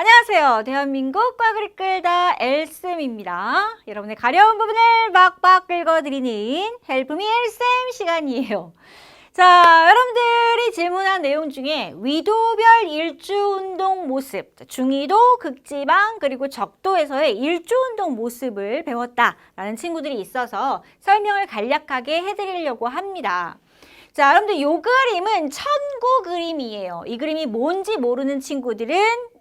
안녕하세요. 대한민국 꽉을 끌다 엘쌤입니다. 여러분의 가려운 부분을 막박 긁어드리는 헬프미 엘쌤 시간이에요. 자, 여러분들이 질문한 내용 중에 위도별 일주 운동 모습, 자, 중위도, 극지방, 그리고 적도에서의 일주 운동 모습을 배웠다라는 친구들이 있어서 설명을 간략하게 해드리려고 합니다. 자, 여러분들 요 그림은 천고 그림이에요. 이 그림이 뭔지 모르는 친구들은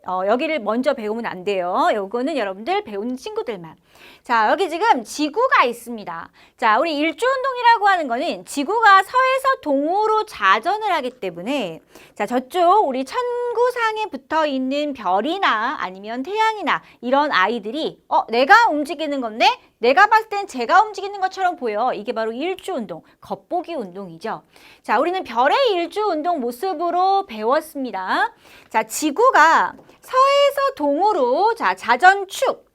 어, 여기를 먼저 배우면 안 돼요. 요거는 여러분들 배우는 친구들만. 자, 여기 지금 지구가 있습니다. 자, 우리 일주 운동이라고 하는 거는 지구가 서에서 동으로 자전을 하기 때문에 자, 저쪽 우리 천구상에 붙어 있는 별이나 아니면 태양이나 이런 아이들이 어, 내가 움직이는 건데 내가 봤을 땐 제가 움직이는 것처럼 보여. 이게 바로 일주 운동, 겉보기 운동이죠. 자, 우리는 별의 일주 운동 모습으로 배웠습니다. 자, 지구가 서에서 동으로 자, 자전축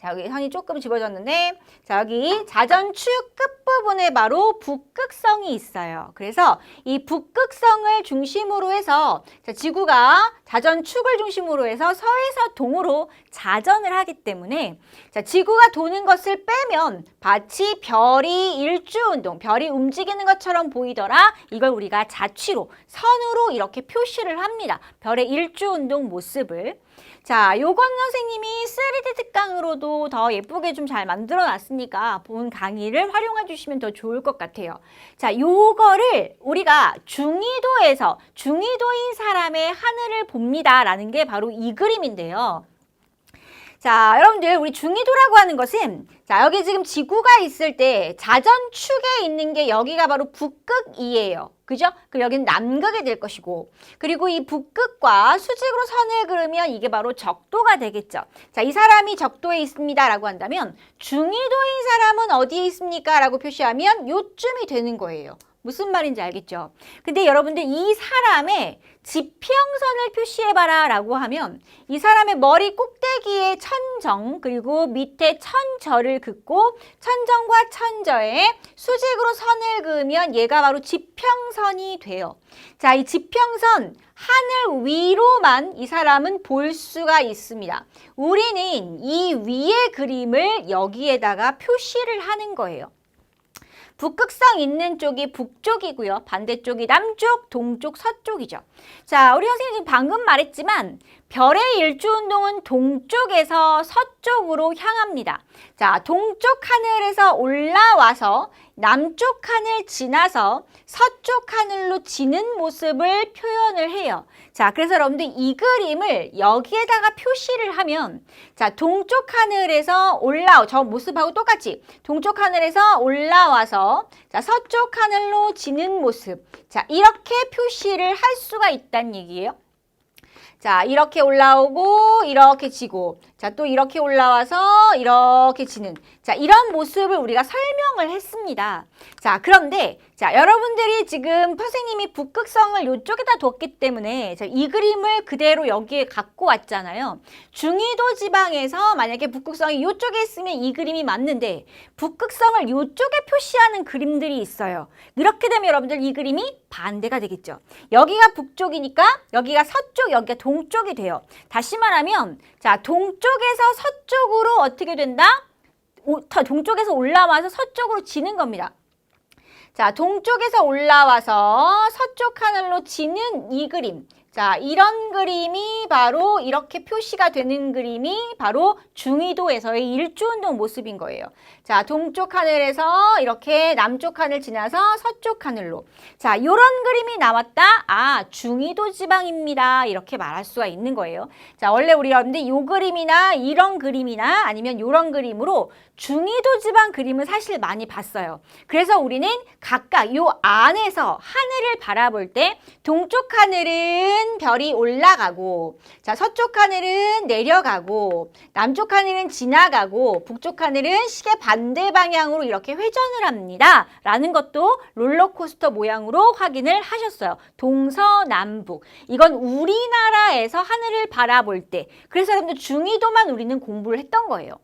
자, 여기 선이 조금 집어졌는데, 자, 여기 자전축 끝부분에 바로 북극성이 있어요. 그래서 이 북극성을 중심으로 해서, 자, 지구가 자전축을 중심으로 해서 서에서 동으로 자전을 하기 때문에, 자, 지구가 도는 것을 빼면 마치 별이 일주운동, 별이 움직이는 것처럼 보이더라. 이걸 우리가 자취로, 선으로 이렇게 표시를 합니다. 별의 일주운동 모습을. 자, 요건 선생님이 3D 특강으로도 더 예쁘게 좀 잘 만들어 놨으니까 본 강의를 활용해 주시면 더 좋을 것 같아요. 자, 요거를 우리가 중위도에서 중위도인 사람의 하늘을 봅니다. 라는 게 바로 이 그림인데요. 자, 여러분들 우리 중위도라고 하는 것은 자, 여기 지금 지구가 있을 때 자전축에 있는 게 여기가 바로 북극이에요. 그죠? 그럼 여기는 남극이 될 것이고 그리고 이 북극과 수직으로 선을 그으면 이게 바로 적도가 되겠죠. 자, 이 사람이 적도에 있습니다 라고 한다면 중위도인 사람은 어디에 있습니까? 라고 표시하면 요쯤이 되는 거예요. 무슨 말인지 알겠죠? 근데 여러분들 이 사람의 지평선을 표시해봐라 라고 하면 이 사람의 머리 꼭 대기에 천정 그리고 밑에 천저를 긋고 천정과 천저에 수직으로 선을 그으면 얘가 바로 지평선이 돼요. 자, 이 지평선 하늘 위로만 이 사람은 볼 수가 있습니다. 우리는 이 위의 그림을 여기에다가 표시를 하는 거예요. 북극성 있는 쪽이 북쪽이고요. 반대쪽이 남쪽, 동쪽, 서쪽이죠. 자, 우리 선생님 지금 방금 말했지만 별의 일주운동은 동쪽에서 서쪽으로 향합니다. 자, 동쪽 하늘에서 올라와서 남쪽 하늘 지나서 서쪽 하늘로 지는 모습을 표현을 해요. 자, 그래서 여러분들 이 그림을 여기에다가 표시를 하면 자, 동쪽 하늘에서 올라오 저 모습하고 똑같이 동쪽 하늘에서 올라와서 자, 서쪽 하늘로 지는 모습. 자, 이렇게 표시를 할 수가 있다는 얘기예요. 자, 이렇게 올라오고 이렇게 지고 자, 또 이렇게 올라와서 이렇게 지는 자, 이런 모습을 우리가 설명을 했습니다. 자, 그런데 자, 여러분들이 지금 선생님이 북극성을 이쪽에다 뒀기 때문에 자, 이 그림을 그대로 여기에 갖고 왔잖아요. 중위도 지방에서 만약에 북극성이 이쪽에 있으면 이 그림이 맞는데 북극성을 이쪽에 표시하는 그림들이 있어요. 이렇게 되면 여러분들 이 그림이 반대가 되겠죠. 여기가 북쪽이니까 여기가 서쪽, 여기가 동쪽이 돼요. 다시 말하면 자, 동쪽에서 서쪽으로 어떻게 된다? 오, 더 동쪽에서 올라와서 서쪽으로 지는 겁니다. 자, 동쪽에서 올라와서 서쪽 하늘로 지는 이 그림. 자, 이런 그림이 바로 이렇게 표시가 되는 그림이 바로 중위도에서의 일주운동 모습인 거예요. 자, 동쪽 하늘에서 이렇게 남쪽 하늘 지나서 서쪽 하늘로. 자, 이런 그림이 나왔다. 아, 중위도 지방입니다. 이렇게 말할 수가 있는 거예요. 자, 원래 우리 여러분들 이 그림이나 이런 그림이나 아니면 이런 그림으로 중위도 지방 그림을 사실 많이 봤어요. 그래서 우리는 각각 요 안에서 하늘을 바라볼 때 동쪽 하늘은 별이 올라가고 자 서쪽 하늘은 내려가고 남쪽 하늘은 지나가고 북쪽 하늘은 시계 반대 방향으로 이렇게 회전을 합니다. 라는 것도 롤러코스터 모양으로 확인을 하셨어요. 동서남북. 이건 우리나라에서 하늘을 바라볼 때 그래서 여러분들 중위도만 우리는 공부를 했던 거예요.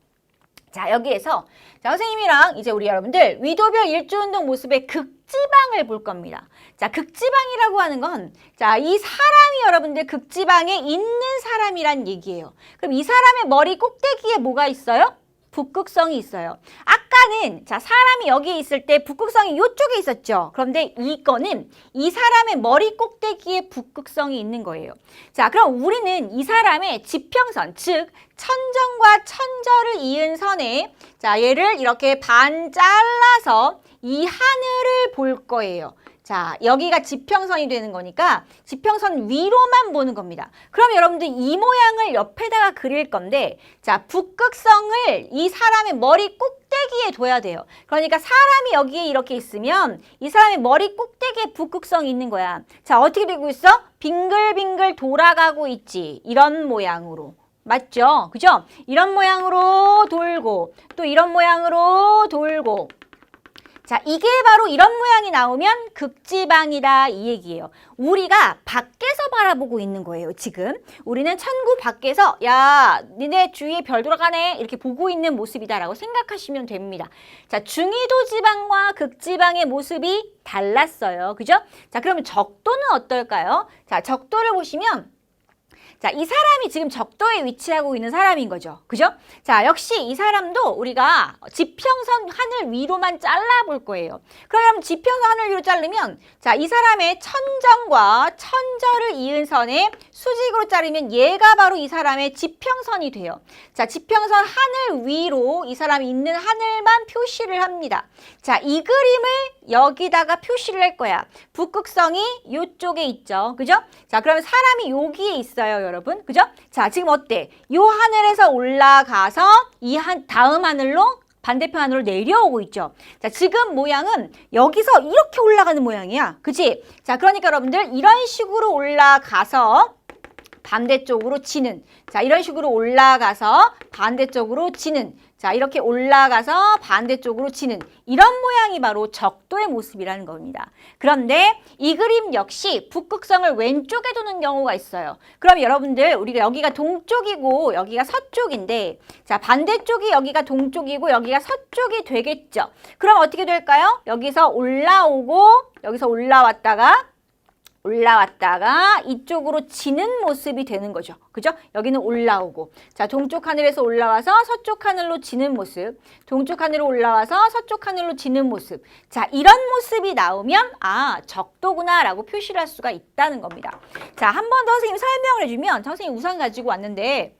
자, 여기에서 자, 선생님이랑 이제 우리 여러분들 위도별 일주운동 모습의 극지방을 볼 겁니다. 자, 극지방이라고 하는 건 자, 이 사람이 여러분들 극지방에 있는 사람이란 얘기예요. 그럼 이 사람의 머리 꼭대기에 뭐가 있어요? 북극성이 있어요. 아까는 자 사람이 여기 있을 때 북극성이 이쪽에 있었죠. 그런데 이거는 이 사람의 머리 꼭대기에 북극성이 있는 거예요. 자 그럼 우리는 이 사람의 지평선 즉 천정과 천절을 이은 선에 자 얘를 이렇게 반 잘라서 이 하늘을 볼 거예요. 자, 여기가 지평선이 되는 거니까 지평선 위로만 보는 겁니다. 그럼 여러분들 이 모양을 옆에다가 그릴 건데 자, 북극성을 이 사람의 머리 꼭대기에 둬야 돼요. 그러니까 사람이 여기에 이렇게 있으면 이 사람의 머리 꼭대기에 북극성이 있는 거야. 자, 어떻게 되고 있어? 빙글빙글 돌아가고 있지. 이런 모양으로. 맞죠? 그죠? 이런 모양으로 돌고 또 이런 모양으로 돌고 자, 이게 바로 이런 모양이 나오면 극지방이다 이 얘기예요. 우리가 밖에서 바라보고 있는 거예요, 지금. 우리는 천구 밖에서 야, 니네 주위에 별 돌아가네 이렇게 보고 있는 모습이다라고 생각하시면 됩니다. 자, 중위도 지방과 극지방의 모습이 달랐어요. 그죠? 자, 그러면 적도는 어떨까요? 자, 적도를 보시면 자, 이 사람이 지금 적도에 위치하고 있는 사람인 거죠. 그죠? 자, 역시 이 사람도 우리가 지평선 하늘 위로만 잘라볼 거예요. 그럼 지평선 하늘 위로 자르면 자, 이 사람의 천정과 천절을 이은 선에 수직으로 자르면 얘가 바로 이 사람의 지평선이 돼요. 자, 지평선 하늘 위로 이 사람이 있는 하늘만 표시를 합니다. 자, 이 그림을 여기다가 표시를 할 거야. 북극성이 이쪽에 있죠. 그죠? 자, 그러면 사람이 여기에 있어요, 여러분. 그죠? 자, 지금 어때? 요 하늘에서 올라가서 이 한 다음 하늘로 반대편 하늘로 내려오고 있죠. 자, 지금 모양은 여기서 이렇게 올라가는 모양이야. 그치? 자, 그러니까 여러분들 이런 식으로 올라가서 반대쪽으로 치는 자 이런 식으로 올라가서 반대쪽으로 치는 자 이렇게 올라가서 반대쪽으로 치는 이런 모양이 바로 적도의 모습이라는 겁니다. 그런데 이 그림 역시 북극성을 왼쪽에 두는 경우가 있어요. 그럼 여러분들 우리가 여기가 동쪽이고 여기가 서쪽인데 자 반대쪽이 여기가 동쪽이고 여기가 서쪽이 되겠죠. 그럼 어떻게 될까요? 여기서 올라오고 여기서 올라왔다가 올라왔다가 이쪽으로 지는 모습이 되는 거죠. 그죠? 여기는 올라오고. 자, 동쪽 하늘에서 올라와서 서쪽 하늘로 지는 모습. 동쪽 하늘로 올라와서 서쪽 하늘로 지는 모습. 자, 이런 모습이 나오면 아, 적도구나 라고 표시를 할 수가 있다는 겁니다. 자, 한 번 더 선생님 설명을 해주면 선생님 우산 가지고 왔는데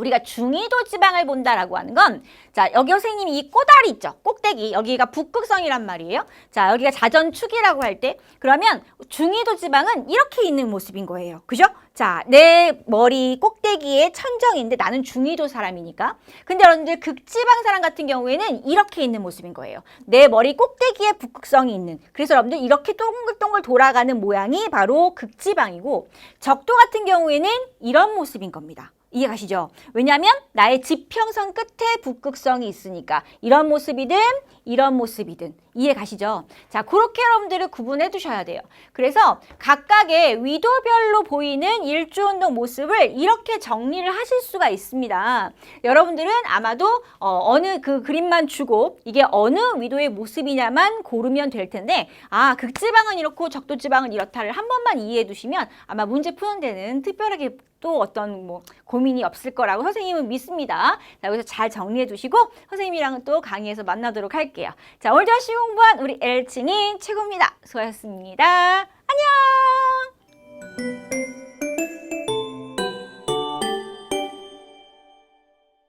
우리가 중위도 지방을 본다라고 하는 건, 자, 여기 선생님이 이 꼬다리 있죠? 꼭대기. 여기가 북극성이란 말이에요. 자, 여기가 자전축이라고 할 때, 그러면 중위도 지방은 이렇게 있는 모습인 거예요. 그죠? 자, 내 머리 꼭대기에 천정인데 나는 중위도 사람이니까. 근데 여러분들 극지방 사람 같은 경우에는 이렇게 있는 모습인 거예요. 내 머리 꼭대기에 북극성이 있는. 그래서 여러분들 이렇게 동글동글 돌아가는 모양이 바로 극지방이고, 적도 같은 경우에는 이런 모습인 겁니다. 이해가시죠? 왜냐하면 나의 지평선 끝에 북극성이 있으니까 이런 모습이든 이런 모습이든 이해가시죠? 자, 그렇게 여러분들을 구분해 두셔야 돼요. 그래서 각각의 위도별로 보이는 일주운동 모습을 이렇게 정리를 하실 수가 있습니다. 여러분들은 아마도 어, 느그 그림만 주고 이게 어느 위도의 모습이냐만 고르면 될 텐데 아, 극지방은 이렇고 적도지방은 이렇다를 한 번만 이해해 두시면 아마 문제 푸는 데는 특별하게 또 어떤 뭐 고민이 없을 거라고 선생님은 믿습니다. 자, 여기서 잘 정리해 주시고 선생님이랑은 또 강의에서 만나도록 할게요. 자, 오늘 다시 공부한 우리 엘칭이 최고입니다. 수고하셨습니다. 안녕!